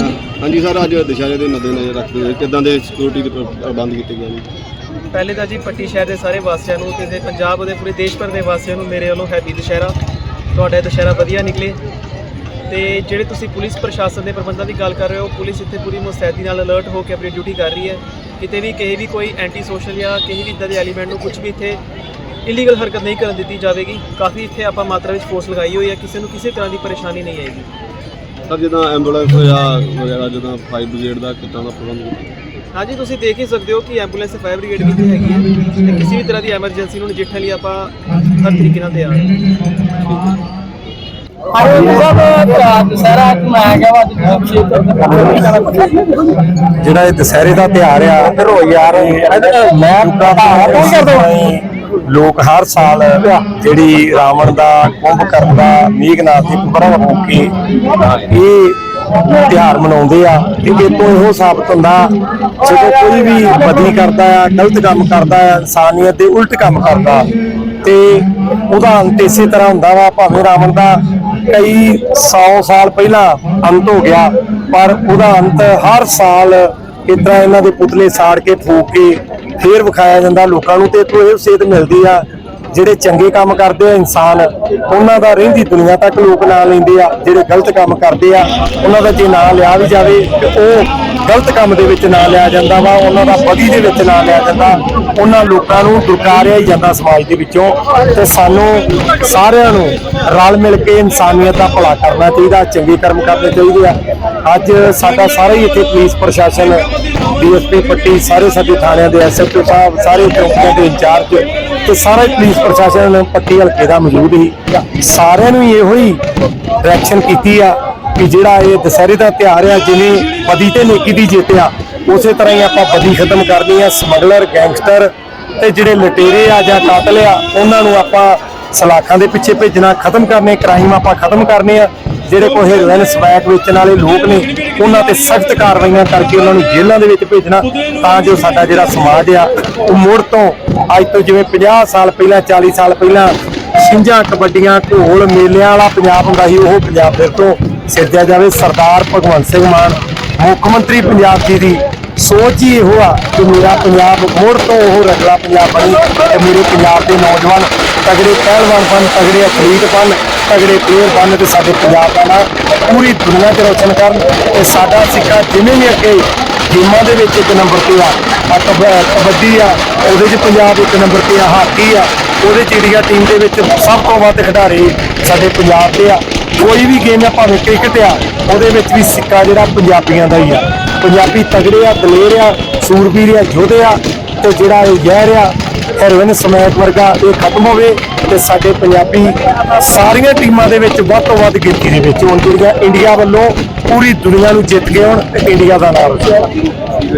ਹਾਂਜੀ। ਹਾਂਜੀ ਸਰ ਅੱਜ ਦੁਸ਼ਹਿਰੇ ਦੇ ਮੱਦੇ ਨਜ਼ਰ ਰੱਖਦੇ ਹੋਏ ਕਿੱਦਾਂ ਦੇ ਸਿਕਿਉਰਿਟੀ ਦੇ ਪ੍ਰ- ਪ੍ਰਬੰਧ ਕੀਤੇ ਗਏ ਨੇ? ਪਹਿਲੇ ਤਾਂ ਜੀ ਪੱਟੀ ਸ਼ਹਿਰ ਦੇ ਸਾਰੇ ਵਾਸੀਆਂ ਨੂੰ ਤੇ ਪੰਜਾਬ ਦੇ ਪੂਰੇ ਦੇਸ਼ ਭਰ ਦੇ ਵਾਸੀਆਂ ਨੂੰ ਮੇਰੇ ਵੱਲੋਂ ਹੈਪੀ ਦੁਸ਼ਹਿਰਾ। ਤੁਹਾਡਾ ਦੁਸ਼ਹਿਰਾ ਵਧੀਆ ਨਿਕਲੇ। ਤੇ ਜਿਹੜੇ ਤੁਸੀਂ ਪੁਲਿਸ ਪ੍ਰਸ਼ਾਸਨ ਦੇ ਪ੍ਰਬੰਧਾਂ ਦੀ ਗੱਲ ਕਰ ਰਹੇ ਹੋ ਪੁਲਿਸ ਇੱਥੇ ਪੂਰੀ ਮੁਸਤੈਦੀ ਨਾਲ ਅਲਰਟ ਹੋ ਕੇ ਆਪਣੀ ਡਿਊਟੀ ਕਰ ਰਹੀ ਹੈ। ਕਿਤੇ ਵੀ ਕਿਸੇ ਵੀ ਕੋਈ ਐਂਟੀ ਸੋਸ਼ਲ ਜਾਂ ਕਿਸੇ ਵੀ ਇਦਾਂ ਦੇ ਐਲੀਮੈਂਟ ਨੂੰ ਕੁਝ ਵੀ ਇੱਥੇ ਇਲੀਗਲ ਹਰਕਤ ਨਹੀਂ ਕਰਨ ਦਿੱਤੀ ਜਾਵੇਗੀ। ਕਾਫੀ ਇੱਥੇ ਆਪਾਂ ਮਾਤਰਾ ਵਿੱਚ ਫੋਰਸ ਲਗਾਈ ਹੋਈ ਹੈ। ਕਿਸੇ ਨੂੰ ਕਿਸੇ ਤਰ੍ਹਾਂ ਦੀ ਪਰੇਸ਼ਾਨੀ ਨਹੀਂ ਆਏਗੀ। ਸਰ ਜਿੱਦਾਂ ਐਂਬੂਲੈਂਸ ਜਾਂ ਵਗੈਰਾ ਜਿੱਦਾਂ ਫਾਇਰ ਬ੍ਰਿਗੇਡ ਦਾ ਕਿੱਦਾਂ ਦਾ ਪ੍ਰਬੰਧ ਕੀਤਾ? ਹਾਂਜੀ ਤੁਸੀਂ ਦੇਖ ਹੀ ਸਕਦੇ ਹੋ ਕਿ ਐਂਬੂਲੈਂਸ ਤੇ ਫਾਇਰ ਬ੍ਰਿਗੇਡ ਵੀ ਇੱਥੇ ਹੈਗੀ ਹੈ ਤੇ ਕਿਸੇ ਵੀ ਤਰ੍ਹਾਂ ਦੀ ਐਮਰਜੈਂਸੀ ਨੂੰ ਨਜਿੱਠਣ ਲਈ ਆਪਾਂ ਹਰ ਤਰੀਕੇ ਨਾਲ ਤਿਆਰ ਹਾਂ। ਅਰੇ ਸਭ ਦੁਸਹਿਰਾ ਮੈਂ ਕਿਹਾ ਵਾ ਜਿਹੜਾ ਇਹ ਦੁਸਹਿਰੇ ਦਾ ਤਿਉਹਾਰ ਆ ਫਿਰੋ ਯਾਰ ਮੈਂ ਕੌਣ ਕਰਦਾ ਲੋਕ ਹਰ ਸਾਲ ਜਿਹੜੀ ਰਾਵਣ ਦਾ ਕੁੰਭ ਦਾ ਮੇਘਨਾਥ ਦੀ ਪੁਰਾ ਹੋ ਕੇ ਇਹ ਤਿਉਹਾਰ ਮਨਾਉਂਦੇ ਆ, ਤੇ ਇਹ ਤੋਂ ਇਹੋ ਸਾਬਤ ਹੁੰਦਾ ਜਦੋਂ ਕੋਈ ਵੀ ਬਦੀ ਕਰਦਾ ਆ, ਗਲਤ ਕੰਮ ਕਰਦਾ ਆ, ਇਨਸਾਨੀਅਤ ਦੇ ਉਲਟ ਕੰਮ ਕਰਦਾ, ਤੇ ਉਹਦਾ ਅੰਤ ਇਸੇ ਤਰ੍ਹਾਂ ਹੁੰਦਾ ਵਾ, ਭਾਵੇਂ ਰਾਵਣ ਦਾ ਕਈ 100 ਸਾਲ ਪਹਿਲਾਂ ਅੰਤ ਹੋ ਗਿਆ, ਪਰ ਉਹਦਾ ਅੰਤ ਹਰ ਸਾਲ ਇਦਾਂ ਇਹਨਾਂ ਦੇ ਪੁਤਲੇ ਸਾੜ ਕੇ ਫੂਕ ਕੇ ਫੇਰ ਵਿਖਾਇਆ ਜਾਂਦਾ ਲੋਕਾਂ ਨੂੰ ਤੇ ਤੋਂ ਇਹ ਸੇਧ ਮਿਲਦੀ ਆ, ਜਿਹੜੇ ਚੰਗੇ ਕੰਮ ਕਰਦੇ ਆ ਇਨਸਾਨ, ਉਹਨਾਂ ਦਾ ਰਹਿੰਦੀ ਦੁਨੀਆ ਤੱਕ ਲੋਕ ਨਾਂ ਲੈਂਦੇ ਆ, ਜਿਹੜੇ ਗਲਤ ਕੰਮ ਕਰਦੇ ਆ, ਉਹਨਾਂ ਦਾ ਜੇ ਨਾਂ ਲਿਆ ਵੀ ਜਾਵੇ, ਤੇ ਉਹ ਗਲਤ ਕੰਮ ਦੇ ਵਿੱਚ ਨਾਂ ਲਿਆ ਜਾਂਦਾ ਵਾ, ਉਹਨਾਂ ਦਾ ਬਦੀ ਦੇ ਵਿੱਚ ਨਾਂ ਲਿਆ ਜਾਂਦਾ, ਉਹਨਾਂ ਲੋਕਾਂ ਨੂੰ ਦੁਰਕਾਰਿਆ ਹੀ ਜਾਂਦਾ ਸਮਾਜ ਦੇ ਵਿੱਚੋਂ, ਤੇ ਸਾਨੂੰ ਸਾਰਿਆਂ ਨੂੰ ਰਲ ਮਿਲ ਕੇ ਇਨਸਾਨੀਅਤ ਦਾ ਭਲਾ ਕਰਨਾ ਚਾਹੀਦਾ, ਚੰਗੇ ਕਰਮ ਕਰਨੇ ਚਾਹੀਦੇ ਆ। ਅੱਜ ਸਾਡਾ ਸਾਰਾ ਹੀ ਇੱਥੇ ਪੁਲਿਸ ਪ੍ਰਸ਼ਾਸਨ, ਡੀਐਸਪੀ ਪੱਟੀ, ਸਾਰੇ ਸਾਡੇ ਥਾਣਿਆਂ ਦੇ ਐਸਐਚਓ ਸਾਹਿਬ, ਸਾਰੇ ਚੌਕੀਆਂ ਦੇ ਇੰਚਾਰਜ ਤੇ ਸਾਰਾ ਹੀ ਪੁਲਿਸ ਪ੍ਰਸ਼ਾਸਨ ਪੱਟੀ ਹਲਕੇ ਦਾ ਮੌਜੂਦ ਸੀ। ਸਾਰਿਆਂ ਨੂੰ ਇਹੋ ਹੀ ਡਾਇਰੈਕਸ਼ਨ ਕੀਤੀ ਆ ਕਿ ਜਿਹੜਾ ਇਹ ਦੁਸਹਿਰੇ ਦਾ ਤਿਉਹਾਰ ਆ, ਜਿਵੇਂ ਬਦੀ ਤੇ ਨੇਕੀ ਦੀ ਜਿੱਤ ਆ, ਉਸੇ ਤਰ੍ਹਾਂ ਹੀ ਆਪਾਂ ਬਦੀ ਖਤਮ ਕਰਨੀ ਆ, ਸਮਗਲਰ, ਗੈਂਗਸਟਰ ਤੇ ਜਿਹੜੇ ਲਟੇਰੇ ਆ ਜਾਂ ਕਾਤਲ ਆ, ਉਹਨਾਂ ਨੂੰ ਆਪਾਂ ਸਲਾਖਾਂ ਦੇ ਪਿੱਛੇ ਭੇਜਣਾ, ਖਤਮ ਕਰਨੇ, ਕ੍ਰਾਈਮ ਆਪਾਂ ਖਤਮ ਕਰਨੇ ਆ। ਜਿਹੜੇ ਕੋਈ ਹੈਰੋਇਨ ਸਵੈਕ ਵੇਚਣ ਵਾਲੇ ਲੋਕ ਨੇ, ਉਹਨਾਂ ਤੇ ਸਖਤ ਕਾਰਵਾਈਆਂ ਕਰਕੇ ਉਹਨਾਂ ਨੂੰ ਜੇਲ੍ਹਾਂ ਦੇ ਵਿੱਚ ਭੇਜਣਾ, ਤਾਂ ਜੋ ਸਾਡਾ ਜਿਹੜਾ ਸਮਾਜ ਆ, ਉਹ ਮੁੜ ਤੋਂ ਅੱਜ ਤੋਂ ਜਿਵੇਂ 50 ਸਾਲ ਪਹਿਲਾਂ 40 ਸਾਲ ਪਹਿਲਾਂ ਛਿੰਝਾਂ, ਕਬੱਡੀਆਂ, ਢੋਲ ਮੇਲਿਆਂ ਵਾਲਾ ਪੰਜਾਬ ਹੁੰਦਾ ਸੀ, ਉਹ ਪੰਜਾਬ ਫਿਰ ਤੋਂ ਸਿਰਜਿਆ ਜਾਵੇ। ਸਰਦਾਰ ਭਗਵੰਤ ਸਿੰਘ ਮਾਨ, ਮੁੱਖ ਮੰਤਰੀ ਪੰਜਾਬ ਜੀ ਦੀ ਸੋਚ ਹੀ ਇਹੋ ਆ ਕਿ ਮੇਰਾ ਪੰਜਾਬ ਮੁੜ ਤੋਂ ਉਹ ਰਗਲਾ ਪੰਜਾਬ ਬਣੀ ਤੇ ਮੇਰੇ ਪੰਜਾਬ ਦੇ ਨੌਜਵਾਨ ਤਗੜੇ ਪਹਿਲਵਾਨ ਬਣ, ਤਗੜੇ ਐਥਲੀਟ ਬਣ। ਤਗੜੇ ਪਲੇਅਰ ਬਣ ਤੇ ਸਾਡੇ ਪੰਜਾਬ ਦਾ ਨਾਂ ਪੂਰੀ ਦੁਨੀਆ 'ਚ ਰੋਸ਼ਨ ਕਰਨ ਤੇ ਸਾਡਾ ਸਿੱਕਾ ਜਿਵੇਂ ਵੀ ਅੱਗੇ ਗੇਮਾਂ ਦੇ ਵਿੱਚ ਇੱਕ ਨੰਬਰ ਤੇ ਆ ਆ ਕਬ- ਕਬੱਡੀ ਆ, ਉਹਦੇ 'ਚ ਪੰਜਾਬ ਇੱਕ ਨੰਬਰ ਤੇ ਆ, ਹਾਕੀ ਆ, ਉਹਦੇ 'ਚ ਇੰਡੀਆ ਟੀਮ ਦੇ ਵਿੱਚ ਸਭ ਤੋਂ ਵੱਧ ਖਿਡਾਰੀ ਸਾਡੇ ਪੰਜਾਬ ਦੇ ਆ। ਕੋਈ ਵੀ ਗੇਮ ਆ, ਭਾਵੇਂ ਕ੍ਰਿਕਟ ਆ, ਉਹਦੇ ਵਿੱਚ ਵੀ ਸਿੱਕਾ ਜਿਹੜਾ ਪੰਜਾਬੀਆਂ ਦਾ ਹੀ ਆ। ਪੰਜਾਬੀ ਤਗੜੇ ਆ ਦਲੇਰ ਆ, ਸੂਰਬੀਰ ਆ, ਯੋਧੇ ਆ, ਤੇ ਜਿਹੜਾ ਇਹ ਜ਼ਹਿਰ ਆ ਹੈਰੋਇਨ ਸਮੈਕ ਵਰਗਾ ਇਹ ਖਤਮ ਹੋਵੇ ਤੇ ਸਾਡੇ ਪੰਜਾਬੀ ਸਾਰੀਆਂ ਟੀਮਾਂ ਦੇ ਵਿੱਚ ਵੱਧ ਤੋਂ ਵੱਧ ਗਿਣਤੀ ਦੇ ਵਿੱਚ ਹੋਣ ਜਿਹੜੀਆਂ ਇੰਡੀਆ ਵੱਲੋਂ ਪੂਰੀ ਦੁਨੀਆ ਨੂੰ ਜਿੱਤ ਗਏ ਹੋਣ, ਤੇ ਇੰਡੀਆ ਦਾ ਨਾਮ ਰੋਸ਼ਨ